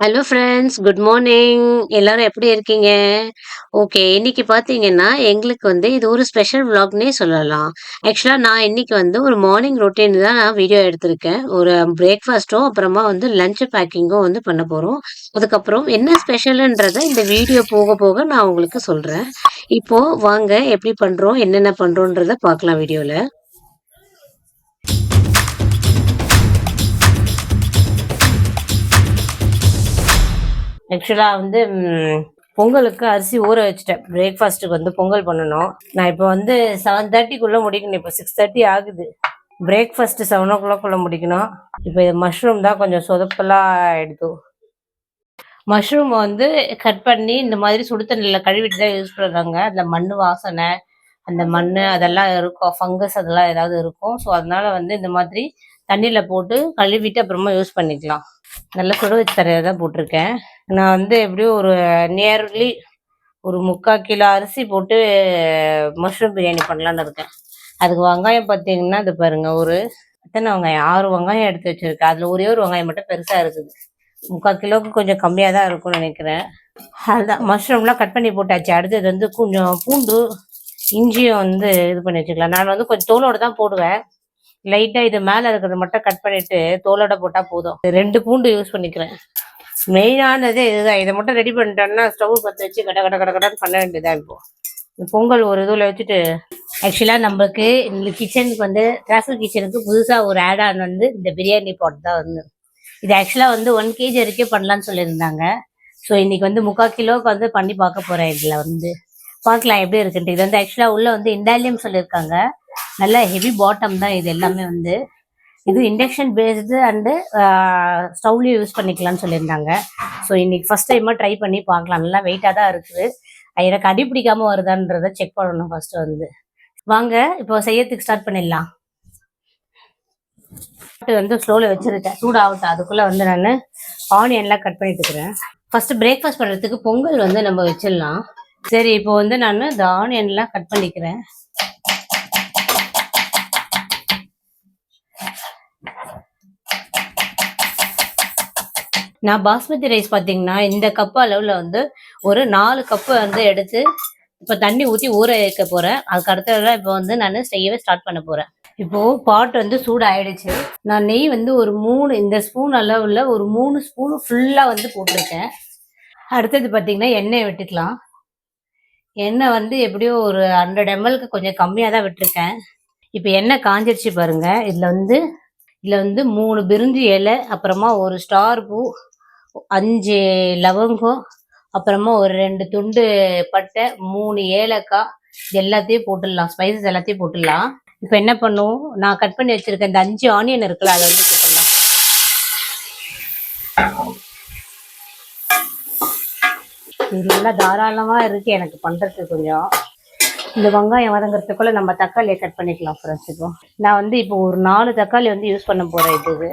Hello friends good morning எல்லாரும் எப்படி இருக்கீங்க? ஓகே இன்னைக்கு பார்த்தீங்கன்னா எங்களுக்கு வந்து இது ஒரு ஸ்பெஷல் விளாக்னே சொல்லலாம். ஆக்சுவலாக நான் இன்னைக்கு வந்து ஒரு மார்னிங் ரொட்டீன் தான் நான் வீடியோ எடுத்திருக்கேன். ஒரு பிரேக்ஃபாஸ்ட்டும் அப்புறமா வந்து லஞ்ச் பேக்கிங்கும் வந்து பண்ண போகிறோம் அதுக்கப்புறம் என்ன ஸ்பெஷலுன்றதை இந்த வீடியோ போக போக நான் உங்களுக்கு சொல்கிறேன் இப்போது வாங்க எப்படி பண்ணுறோம் என்னென்ன பண்ணுறோன்றதை பார்க்கலாம் வீடியோவில் ஆக்சுவலாக வந்து பொங்கலுக்கு அரிசி ஊற வச்சுட்டேன். பிரேக்ஃபாஸ்ட்டுக்கு வந்து பொங்கல் பண்ணணும். நான் இப்போ வந்து செவன் தேர்ட்டிக்குள்ளே முடிக்கணும். இப்போ சிக்ஸ் தேர்ட்டி ஆகுது. பிரேக்ஃபாஸ்ட்டு செவன் ஓ கிளாக்குள்ளே முடிக்கணும். இப்போ இது மஷ்ரூம் தான் கொஞ்சம் சொதப்பெல்லாம் ஆயிடுது. மஷ்ரூமை வந்து கட் பண்ணி இந்த மாதிரி சுடு தண்ணியில் கழுவிட்டு தான் யூஸ் பண்ணுறாங்க அந்த மண் வாசனை அந்த மண் அதெல்லாம் இருக்கும். ஃபங்கஸ் அதெல்லாம் ஏதாவது இருக்கும். ஸோ அதனால வந்து இந்த மாதிரி தண்ணியில் போட்டு கழுவிட்டு அப்புறமா யூஸ் பண்ணிக்கலாம். நல்லா சுட வச்சு தரையாக தான் போட்டிருக்கேன். நான் வந்து எப்படியும் ஒரு நியர்லி ஒரு முக்கால் கிலோ அரிசி போட்டு மஷ்ரூம் பிரியாணி பண்ணலான்னு இருக்கேன். அதுக்கு வெங்காயம் பார்த்தீங்கன்னா இது பாருங்கள் ஒரு எத்தனை வெங்காயம்? ஆறு வெங்காயம் எடுத்து வச்சிருக்கேன். அதில் ஒரே ஒரு வெங்காயம் மட்டும் பெருசாக இருக்குது. முக்கால் கிலோவுக்கு கொஞ்சம் கம்மியாக தான் இருக்கும்னு நினைக்கிறேன். அதுதான் மஷ்ரூம்லாம் கட் பண்ணி போட்டாச்சு. அடுத்தது வந்து கொஞ்சம் பூண்டு இஞ்சியும் வந்து இது பண்ணி வச்சுக்கலாம். நான் வந்து கொஞ்சம் தோலோட தான் போடுவேன். லைட்டாக இது மேலே இருக்கிறத மட்டும் கட் பண்ணிட்டு தோலோட போட்டால் போதும். ரெண்டு பூண்டு யூஸ் பண்ணிக்கிறேன். மெயினானதே இதுதான். இதை மட்டும் ரெடி பண்ணிட்டோம்னா ஸ்டவ் பற்ற வச்சு கட கட கட கடன்னு பண்ண வேண்டியதா இப்போ. பொங்கல் ஒரு இதில் வச்சுட்டு ஆக்சுவலாக நம்மளுக்கு இந்த கிச்சனுக்கு வந்து ட்ராஃபிக் கிச்சனுக்கு புதுசாக ஒரு ஆட் ஆன் வந்து இந்த பிரியாணி பாட் தான் வந்து. இது ஆக்சுவலாக வந்து ஒன் கேஜி வரைக்கும் பண்ணலான்னு சொல்லியிருந்தாங்க. ஸோ இன்றைக்கி வந்து முக்கால் கிலோவுக்கு வந்து பண்ணி பார்க்க போகிறேன் இதில் வந்து. பார்க்கலாம் எப்படி இருக்குன்ட்டு. இது வந்து ஆக்சுவலாக உள்ள வந்து இண்டாலியம் சொல்லியிருக்காங்க. நல்ல ஹெவி பாட்டம் தான் இது எல்லாமே வந்து. இது இண்டக்ஷன் பேஸ்டு அண்டு ஸ்டவ்லையும் யூஸ் பண்ணிக்கலாம்னு சொல்லியிருந்தாங்க. ஸோ இன்னைக்கு ஃபர்ஸ்ட் டைமாக ட்ரை பண்ணி பார்க்கலாம். நல்லா வெயிட்டாக தான் இருக்குது. எனக்கு அடி பிடிக்காமல் வருதான்றதை செக் பண்ணணும் ஃபர்ஸ்ட் வந்து. வாங்க இப்போ செய்யறதுக்கு ஸ்டார்ட் பண்ணிடலாம். வந்து ஸ்லோவில் வச்சிருக்கேன். சூடாகட்டும். அதுக்குள்ளே வந்து நான் ஆனியன்லாம் கட் பண்ணிட்டு இருக்கிறேன் ஃபர்ஸ்ட் பிரேக்ஃபாஸ்ட் பண்ணுறதுக்கு பொங்கல் வந்து நம்ம வச்சிடலாம். சரி இப்போ வந்து நான் இந்த ஆனியன்லாம் கட் பண்ணிக்கிறேன். நான் பாஸ்மதி ரைஸ் பார்த்தீங்கன்னா இந்த கப்பு அளவில் வந்து ஒரு நாலு கப்பு வந்து எடுத்து இப்போ தண்ணி ஊற்றி ஊற வைக்க போகிறேன் அதுக்கு அடுத்த இப்போ வந்து நான் செய்யவே ஸ்டார்ட் பண்ண போகிறேன் இப்போது பாட் வந்து சூடு ஆயிடுச்சு நான் நெய் வந்து ஒரு மூணு இந்த ஸ்பூன் அளவில் ஒரு மூணு ஸ்பூன் ஃபுல்லாக வந்து போட்டிருக்கேன். அடுத்தது பார்த்தீங்கன்னா எண்ணெய் விட்டுக்கலாம். எண்ணெய் வந்து எப்படியும் ஒரு ஹண்ட்ரட் எம்எல்க்கு கொஞ்சம் கம்மியாக தான் விட்டுருக்கேன். இப்போ எண்ணெய் காஞ்சிருச்சு பாருங்கள் இதில் வந்து இதில் வந்து மூணு பிரிஞ்சு இலை அப்புறமா ஒரு ஸ்டார் பூ அஞ்சு லவங்கம் அப்புறமா ஒரு ரெண்டு துண்டு பட்டை மூணு ஏலக்காய் இது எல்லாத்தையும் போட்டுடலாம். ஸ்பைசஸ் எல்லாத்தையும் போட்டுடலாம். இப்போ என்ன பண்ணுவோம்? நான் கட் பண்ணி வச்சுருக்கேன் இந்த அஞ்சு ஆனியன் இருக்குல்ல அதை வந்து போட்டுடலாம். இது நல்லா தாராளமாக இருக்கு. எனக்கு பண்ணுறதுக்கு கொஞ்சம் இந்த வெங்காயம் வதங்குறதுக்குள்ள நம்ம தக்காளியை கட் பண்ணிக்கலாம் ஃப்ரெண்ட்ஸுக்கும் நான் வந்து இப்போ ஒரு நாலு தக்காளி வந்து யூஸ் பண்ண போகிறேன் இது.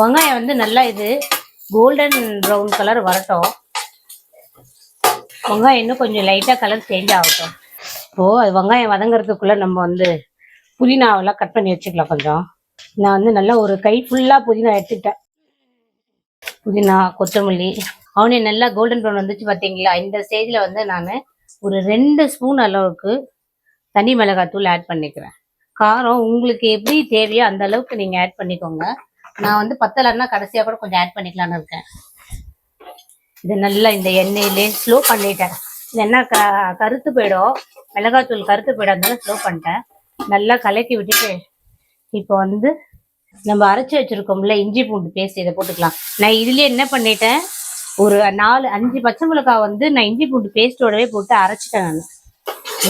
வெங்காயம் வந்து நல்லா இது கோல்டன் ப்ரௌன் கலர் வரட்டும். வெங்காயம் இன்னும் கொஞ்சம் லைட்டாக கலர் சேஞ்ச் ஆகட்டும். இப்போது அது வெங்காயம் வதங்குறதுக்குள்ளே நம்ம வந்து புதினாவெல்லாம் கட் பண்ணி வச்சுக்கலாம் கொஞ்சம். நான் வந்து நல்லா ஒரு கை ஃபுல்லாக புதினா எடுத்துக்கிட்டேன். புதினா கொத்தமல்லி ஆனியன் நல்லா கோல்டன் ப்ரௌன் வந்துச்சு பார்த்தீங்களா இந்த ஸ்டேஜில் வந்து நான் ஒரு ரெண்டு ஸ்பூன் அளவுக்கு தனி மிளகாத்தூள் ஆட் பண்ணிக்கிறேன். காரம் உங்களுக்கு எப்படி தேவையோ அந்த அளவுக்கு நீங்கள் ஆட் பண்ணிக்கோங்க. நான் வந்து பத்தலைன்னா கடைசியாக கூட கொஞ்சம் ஆட் பண்ணிக்கலாம்னு இருக்கேன். இது நல்லா இந்த எண்ணெயிலே ஸ்லோ பண்ணிட்டேன். இது என்ன க கருத்து போயிடும். மிளகாத்தூள் கருத்து போயிடும். அதனால ஸ்லோ பண்ணிட்டேன். நல்லா கலக்கி விட்டுட்டு இப்போ வந்து நம்ம அரைச்சி வச்சிருக்கோம்ல இஞ்சி பூண்டு பேஸ்ட் இதை போட்டுக்கலாம். நான் இதுலேயே என்ன பண்ணிட்டேன்? ஒரு நாலு அஞ்சு பச்சை மிளகாய் வந்து நான் இஞ்சி பூண்டு பேஸ்டோடவே போட்டு அரைச்சிட்டேன் நான்.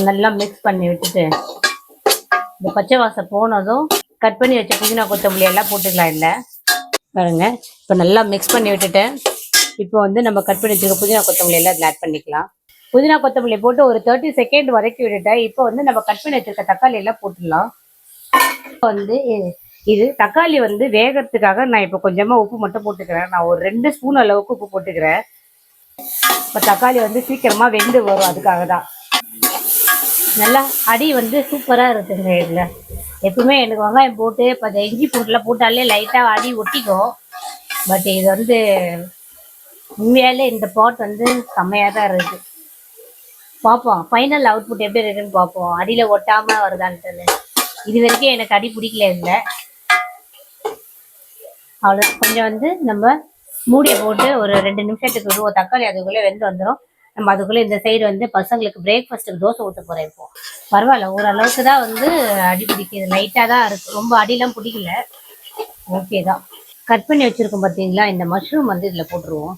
நல்லா மிக்ஸ் பண்ணி விட்டுட்டு. இந்த பச்சை வாசம் போனதும் கட் பண்ணி வச்ச புதினா கொத்தமல்லி எல்லாம் போட்டுக்கலாம் இல்லை. பாருங்க. இப்போ நல்லா மிக்ஸ் பண்ணி விட்டுட்டேன் இப்போ வந்து நம்ம கட் பண்ணி வச்சிருக்க புதினா கொத்தமல்லி எல்லாம் இதில் ஆட் பண்ணிக்கலாம். புதினா கொத்தமல்லி போட்டு ஒரு தேர்ட்டி செகண்ட் வரைக்கும் விட்டுட்டேன் இப்போ வந்து நம்ம கட் பண்ணி வச்சிருக்க தக்காளி எல்லாம் போட்டுடலாம். இப்போ வந்து இது- தக்காளி வந்து வேகிறதுக்காக நான் இப்போ கொஞ்சமாக உப்பு மட்டும் போட்டுக்கிறேன். நான் ஒரு ரெண்டு ஸ்பூன் அளவுக்கு உப்பு போட்டுக்கிறேன். இப்போ தக்காளி வந்து சீக்கிரமாக வெந்து வரும் அதுக்காக தான். நல்லா அடி வந்து சூப்பராக இருக்குங்க இதில். எப்பவுமே எனக்கு வெங்காயம் போட்டு இப்போ அந்த இஞ்சி பூண்டுலாம் போட்டாலே லைட்டாக அடி ஒட்டிக்கும். பட் இது வந்து உண்மையாலே இந்த பாட் வந்து செம்மையாக தான் இருக்குது பார்ப்போம். ஃபைனல் அவுட்புட் எப்படி இருக்குன்னு பார்ப்போம். அடியில் ஒட்டாமல் வருதான்ட்டு இது வரைக்கும் எனக்கு அடி பிடிக்கல இல்லை அவ்வளோ கொஞ்சம் வந்து நம்ம மூடியை போட்டு ஒரு ரெண்டு நிமிஷத்துக்கு விடுவோம் தக்காளி அதுக்குள்ளே வெந்து வந்துடும் நம்ம அதுக்குள்ளே இந்த சைடு வந்து பசங்களுக்கு பிரேக்ஃபாஸ்ட்டுக்கு தோசை ஊற்ற போகிறேன் இப்போ. பரவாயில்ல ஓரளவுக்கு தான் வந்து அடி பிடிக்குது. லைட்டாக தான் இருக்குது ரொம்ப அடியெலாம் பிடிக்கல. ஓகே தான். கட் பண்ணி வச்சுருக்கோம் பார்த்தீங்களா இந்த மஷ்ரூம் வந்து இதில் போட்டுருவோம்.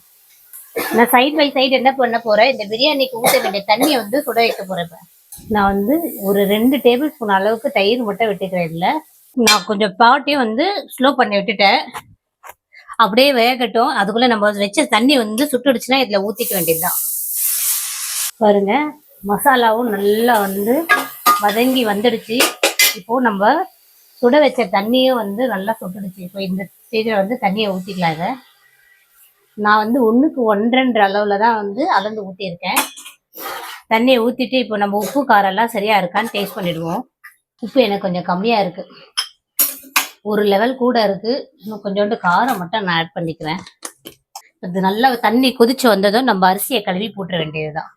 நான் சைடு பை சைடு என்ன பண்ண போகிறேன் இந்த பிரியாணிக்கு ஊற்ற வேண்டிய தண்ணியை வந்து சுட வைக்க போகிறேன் நான் வந்து ஒரு ரெண்டு டேபிள் ஸ்பூன் அளவுக்கு தயிர் மட்டும் விட்டுக்கிறேன் இதில். நான் கொஞ்சம் பாட்டையும் வந்து ஸ்லோ பண்ணி விட்டுட்டேன். அப்படியே வேகட்டும். அதுக்குள்ள நம்ம வச்ச தண்ணி வந்து சுட்டுடுச்சுன்னா இதுல ஊத்திக்க வேண்டியதுதான். பாருங்க மசாலாவும் நல்லா வந்து வதங்கி வந்துடுச்சு. இப்போ நம்ம சுட வச்ச தண்ணியும் வந்து நல்லா சுட்டுடுச்சு. இப்போ இந்த ஸ்டேஜில் வந்து தண்ணியை ஊற்றிக்கலாம் இதை. நான் வந்து ஒன்றுக்கு ஒன்றரை அளவில் தான் வந்து அளந்து ஊற்றியிருக்கேன் தண்ணியை ஊற்றிட்டு இப்போ நம்ம உப்பு காரம் எல்லாம் சரியாக இருக்கான்னு டேஸ்ட் பண்ணிடுவோம். உப்பு எனக்கு கொஞ்சம் கம்மியாக இருக்குது ஒரு லெவல் கூட இருக்கு. இன்னும் கொஞ்சோண்டு காரம் மட்டும் நான் ஆட் பண்ணிக்கிறேன் இது நல்லா தண்ணி கொதிச்சு வந்ததும் நம்ம அரிசியை கழுவி போட்டுற வேண்டியதுதான்.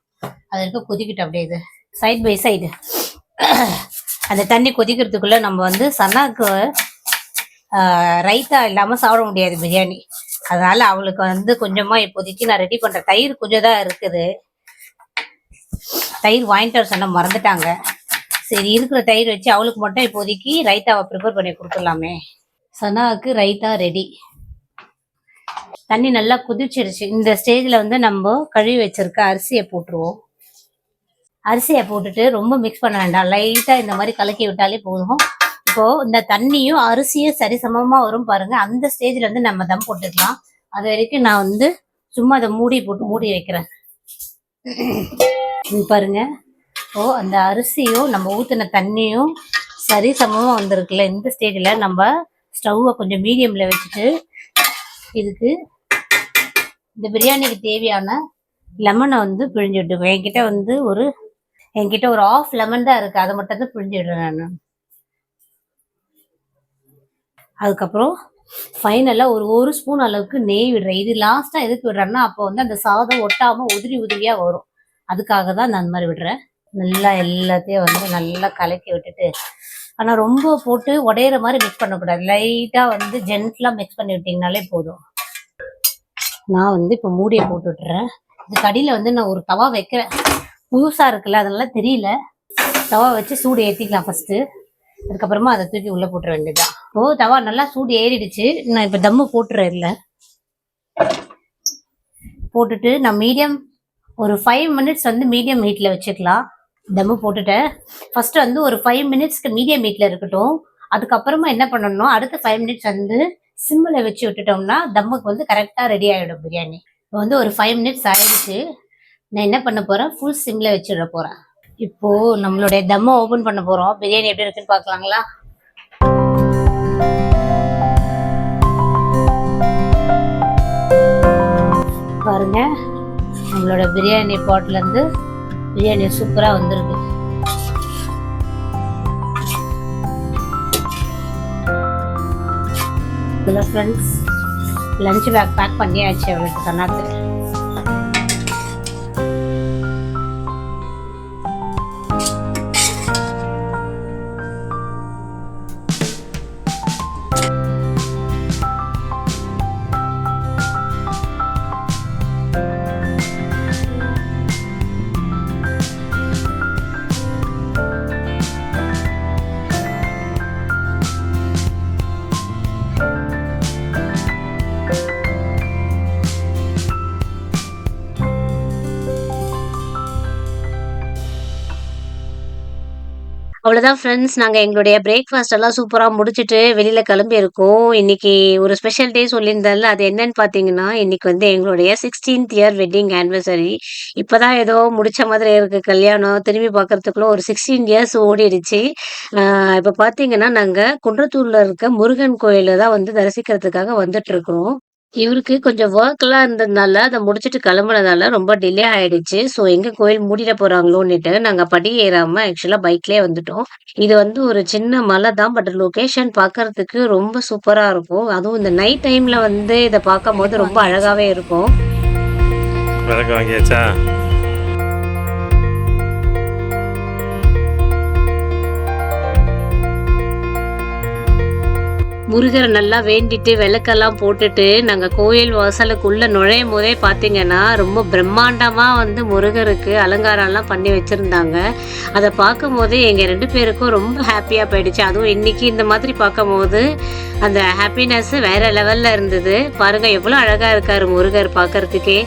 அது இருக்க கொதிக்கிட்டு அப்படியே இது. சைட் பை சைடு அந்த தண்ணி கொதிக்கிறதுக்குள்ள நம்ம வந்து சன்னாக்கு ரைத்தா இல்லாமல் சாப்பிட முடியாது பிரியாணி. அதனால அவளுக்கு வந்து கொஞ்சமாக இப்போதைக்கு நான் ரெடி பண்ணுறேன் தயிர் கொஞ்சம் தான் இருக்குது. தயிர் வாங்கிட்டு வர சொன்ன மறந்துட்டாங்க. சரி இருக்கிற தயிர் வச்சு அவளுக்கு மட்டும் இப்போதைக்கு ரைத்தாவை ப்ரிப்பேர் பண்ணி கொடுத்துடலாமே. சனாவுக்கு ரைத்தா ரெடி தண்ணி நல்லா குதிச்சிருச்சு. இந்த ஸ்டேஜில் வந்து நம்ம கழுவி வச்சிருக்க அரிசியை போட்டுருவோம். அரிசியை போட்டுட்டு ரொம்ப மிக்ஸ் பண்ண வேண்டாம். லைட்டாக இந்த மாதிரி கலக்கி விட்டாலே போதும். இப்போ இந்த தண்ணியும் அரிசியும் சரிசமமாக வரும் பாருங்க. அந்த ஸ்டேஜில் வந்து நம்ம தம் போட்டுக்கலாம். அது வரைக்கும் நான் வந்து சும்மா அதை மூடி போட்டு மூடி வைக்கிறேன். பாருங்க. இப்போது இப்போ அந்த அரிசியும் நம்ம ஊற்றின தண்ணியும் சரி சமமாக வந்திருக்குல்ல இந்த ஸ்டேஜில் நம்ம ஸ்டவ்வை கொஞ்சம் மீடியமில் வச்சுட்டு இதுக்கு இந்த பிரியாணிக்கு தேவையான லெமனை வந்து பிழிஞ்சு விட்டுக்குவேன் என்கிட்ட வந்து ஒரு என்கிட்ட ஒரு ஆஃப் லெமன் தான் இருக்குது அதை மட்டும் தான் பிழிஞ்சு விடுறேன் நான். அதுக்கப்புறம் ஃபைனலாக ஒரு ஒரு ஸ்பூன் அளவுக்கு நெய் விடுறேன். இது லாஸ்ட்டாக எதுக்கு விடுறேன்னா அப்போ வந்து அந்த சாதம் ஒட்டாமல் உதிரி உதிரியாக வரும். அதுக்காக தான் நான் அந்த மாதிரி விடுறேன். நல்லா எல்லாத்தையும் வந்து நல்லா கலக்கி விட்டுட்டு ஆனால் ரொம்ப போட்டு உடையிற மாதிரி மிக்ஸ் பண்ணக்கூடாது. லைட்டாக வந்து ஜென்ட்லாக மிக்ஸ் பண்ணி விட்டிங்கனாலே போதும். நான் வந்து இப்போ மூடியை போட்டு விட்டுறேன். இதுக்கு அடியில் வந்து நான் ஒரு தவா வைக்கிறேன். புதுசாக இருக்குல்ல அதெல்லாம் தெரியல. தவா வச்சு சூடு ஏற்றிக்கலாம் ஃபஸ்ட்டு அதுக்கப்புறமா அதை தூக்கி உள்ளே போட்டுற வேண்டியதுதான். ஓ தவா நல்லா சூடு ஏறிடுச்சு. நான் இப்போ தம்மு போட்டுறேன் இல்லை. போட்டுட்டு நான் மீடியம் ஒரு ஃபைவ் மினிட்ஸ் வந்து மீடியம் ஹீட்டில் வச்சுக்கலாம். தம்மு போட்டுட்டேன். ஃபர்ஸ்ட் வந்து ஒரு ஃபைவ் மினிட்ஸ்க்கு மீடியம் ஹீட்டில் இருக்கட்டும். அதுக்கப்புறமா என்ன பண்ணணும் அடுத்த ஃபைவ் மினிட்ஸ் வந்து சிம்மில் வச்சு விட்டுட்டோம்னா தம்முக்கு வந்து கரெக்டாக ரெடி ஆகிடும் பிரியாணி. இப்போ வந்து ஒரு ஃபைவ் மினிட்ஸ் ஆயிடுச்சு. நான் என்ன பண்ண போகிறேன் ஃபுல் சிம்மில் வச்சுட போகிறேன் இப்போது நம்மளுடைய தம்மை ஓப்பன் பண்ண போகிறோம் பிரியாணி எப்படி இருக்குன்னு பார்க்கலாங்களா? பாருங்க. நம்மளோட பிரியாணி பாட்டிலேருந்து பிரியாணி சூப்பரா வந்திருக்கு. Hello friends lunch pack pack பண்ணியாச்சு அவளுக்கு சொன்னாக்கு அவ்வளோதான் ஃப்ரெண்ட்ஸ் நாங்கள் எங்களுடைய பிரேக்ஃபாஸ்ட் எல்லாம் சூப்பராக முடிச்சுட்டு வெளியில் கிளம்பி இருக்கோம். இன்னைக்கு ஒரு ஸ்பெஷல் டே சொல்லியிருந்தால அது என்னன்னு பார்த்தீங்கன்னா இன்னைக்கு வந்து எங்களுடைய சிக்ஸ்டீன்த் இயர் வெட்டிங் ஆனிவர்சரி இப்போதான் ஏதோ முடிச்ச மாதிரி இருக்கு. கல்யாணம் திரும்பி பார்க்கறதுக்குள்ள ஒரு சிக்ஸ்டீன் இயர்ஸ் ஓடிடுச்சு. இப்போ பார்த்தீங்கன்னா நாங்கள் குன்றத்தூர்ல இருக்க முருகன் கோயில தான் வந்து தரிசிக்கிறதுக்காக வந்துட்டு இருக்கிறோம் இவருக்கு கொஞ்சம் ஒர்க்லாம் இருந்ததுனால அதை முடிச்சுட்டு கிளம்புனதால ரொம்ப டிலே ஆயிடுச்சு. ஸோ எங்க கோயில் மூடிட போறாங்களோன்னுட்டு நாங்க படி ஏறாம ஆக்சுவலா பைக்லயே வந்துட்டோம். இது வந்து ஒரு சின்ன மலை தான் பட் லொகேஷன் பார்க்கறதுக்கு ரொம்ப சூப்பரா இருக்கும். அதுவும் இந்த நைட் டைம்ல வந்து இதை பார்க்கும் போது ரொம்ப அழகாவே இருக்கும். விளக்கு வாங்கியாச்சா? முருகரை நல்லா வேண்டிட்டு விளக்கெல்லாம் போட்டுட்டு நாங்கள் கோயில் வாசலுக்குள்ள நுழையும் போதே பார்த்திங்கன்னா ரொம்ப பிரம்மாண்டமாக வந்து முருகருக்கு அலங்காரம்லாம் பண்ணி வச்சுருந்தாங்க. அதை பார்க்கும் போதே எங்கள் ரெண்டு பேருக்கும் ரொம்ப ஹாப்பியாக போயிடுச்சு. அதுவும் இன்றைக்கி இந்த மாதிரி பார்க்கும் போது அந்த ஹாப்பினஸ் வேறு லெவலில் இருந்தது. பாருங்கள் எவ்வளோ அழகாக இருக்கார் முருகர் பார்க்கறதுக்கே.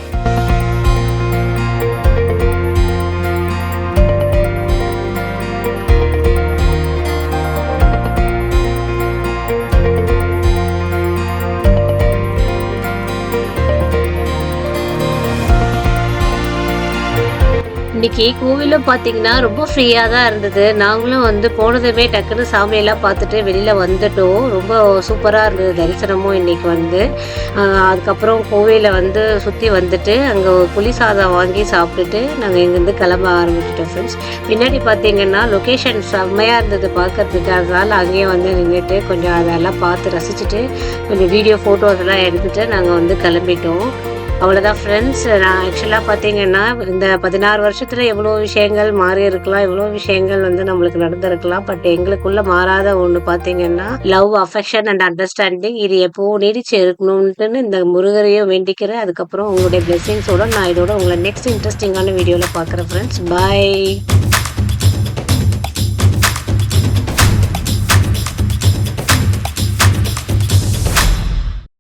அன்னைக்கு கோவிலும் பார்த்தீங்கன்னா ரொம்ப ஃப்ரீயாக தான் இருந்தது. நாங்களும் வந்து போனதுமே டக்குன்னு சாமியெல்லாம் பார்த்துட்டு வெளியில் வந்துட்டோம். ரொம்ப சூப்பராக இருந்தது தரிசனமும் இன்னைக்கு வந்து. அதுக்கப்புறம் கோவிலை வந்து சுற்றி வந்துட்டு அங்கே புளி சாதம் வாங்கி சாப்பிட்டுட்டு நாங்கள் இங்கேருந்து கிளம்ப ஆரம்பிச்சிட்டோம் ஃப்ரெண்ட்ஸ் பின்னாடி பார்த்தீங்கன்னா லொக்கேஷன் செம்மையாக இருந்தது பார்க்குறதுக்கு அதனால் அங்கேயே வந்து நின்றுட்டு கொஞ்சம் அதெல்லாம் பார்த்து ரசிச்சுட்டு கொஞ்சம் வீடியோ ஃபோட்டோஸ் எல்லாம் நாங்கள் வந்து கிளம்பிட்டோம். அவ்வளோதான் ஃப்ரெண்ட்ஸ் நான் ஆக்சுவலாக பார்த்தீங்கன்னா இந்த பதினாறு வருஷத்தில் எவ்வளோ விஷயங்கள் மாறி இருக்கலாம் எவ்வளோ விஷயங்கள் வந்து நம்மளுக்கு நடந்திருக்கலாம். பட் எங்களுக்குள்ள மாறாத ஒன்று பார்த்தீங்கன்னா லவ் அஃபெக்ஷன் அண்ட் அண்டர்ஸ்டாண்டிங் இது எப்போவும் நீடிச்சு இருக்கணும்னு இந்த முருகரையும் வேண்டிக்கிறேன். அதுக்கப்புறம் உங்களுடைய பிளெஸிங்ஸோட நான் இதோட உங்களை நெக்ஸ்ட் இன்ட்ரெஸ்டிங்கான வீடியோவில் பார்க்குறேன் ஃப்ரெண்ட்ஸ் பாய்